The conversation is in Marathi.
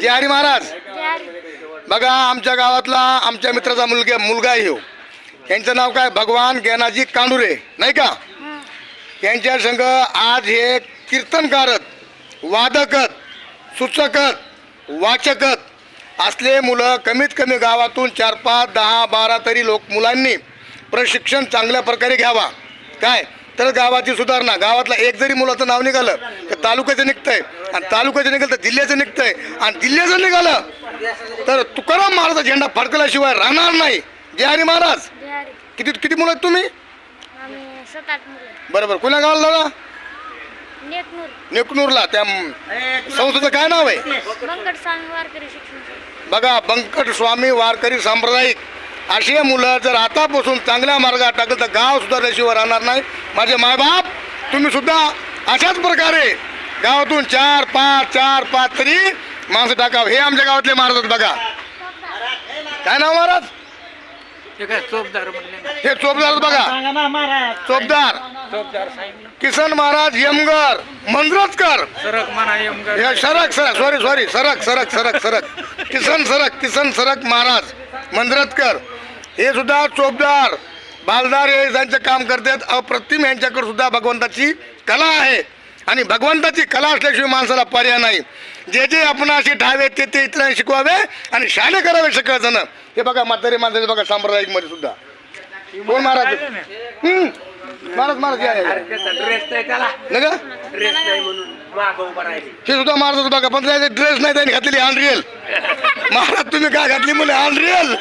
जय हरी महाराज. बघा आमच्या गावातला आमच्या मित्राचा मुलगा मुलगा आहे ह्यो यांचं नाव काय? भगवान ज्ञानाजी कांडुरे. नाही का? त्यांच्या यांच्या संघ आज हे कीर्तनकारत वादकत सूचकत वाचकत असले मुलं कमीत कमी गावातून चार पाच दहा बारा तरी लोक मुलांनी प्रशिक्षण चांगल्या प्रकारे घ्यावा. काय? तर गावाची सुधारणा. गावातला एक जरी मुलाचं नाव निघालं तर तालुक्याचं निघतंय. आणि तालुक्याचं निघालं तर जिल्ह्याचं निघतंय. आणि जिल्ह्याचं निघालं तर तुकाराम महाराजचा झेंडा फडकल्याशिवाय राहणार नाही. जय हरी महाराज किती किती मुलं आहेत तुम्ही? बरोबर. कुणा गावाला दादा नेकनूर. नेकनूरला त्या संस्थेचं काय नाव आहे. बघा बंकट स्वामी वारकरी सांप्रदायिक. असे मुलं जर आतापासून चांगल्या मार्गात टाकलं तर गाव सुधारल्याशिवाय राहणार नाही. माझे मायबाप तुम्ही सुद्धा अशाच प्रकारे गावातून चार पाच चार पाच तरी माणसं टाकावं. हे आमच्या गावातले महाराज आहेत बघा. काय नाव महाराज? ते काय चोपदार म्हणले? हे चोपदार बघा. सांगा ना महाराज. चोपदार. किसन महाराज यमगर मंद्रजकर सरक म्हणा यमगर हे सरक सरक सॉरी सॉरी सरक सरक सरक सरक. किसन सरक किसन सरक महाराज मंद्रतकर हे सुद्धा चोपदार. बालदार हे त्यांचं काम करतात अप्रतिम यांच्याकडे सुद्धा भगवंताची कला आहे. आणि भगवंताची कला असल्याशिवाय माणसाला पर्याय नाही. जे जे आपण असे ठावे ते ते इतरांनी शिकवावे आणि शाळे करावे सगळं जण. हे बघा म्हातारी माणसाचे बघा सांप्रदायिकमध्ये सुद्धा. कोण महाराज? हम्म. महाराज महाराज हे सुद्धा महाराज बघा पण ड्रेस नाही त्यांनी घातलेली अनरियल महाराज तुम्ही काय घातली मुले? अनरियल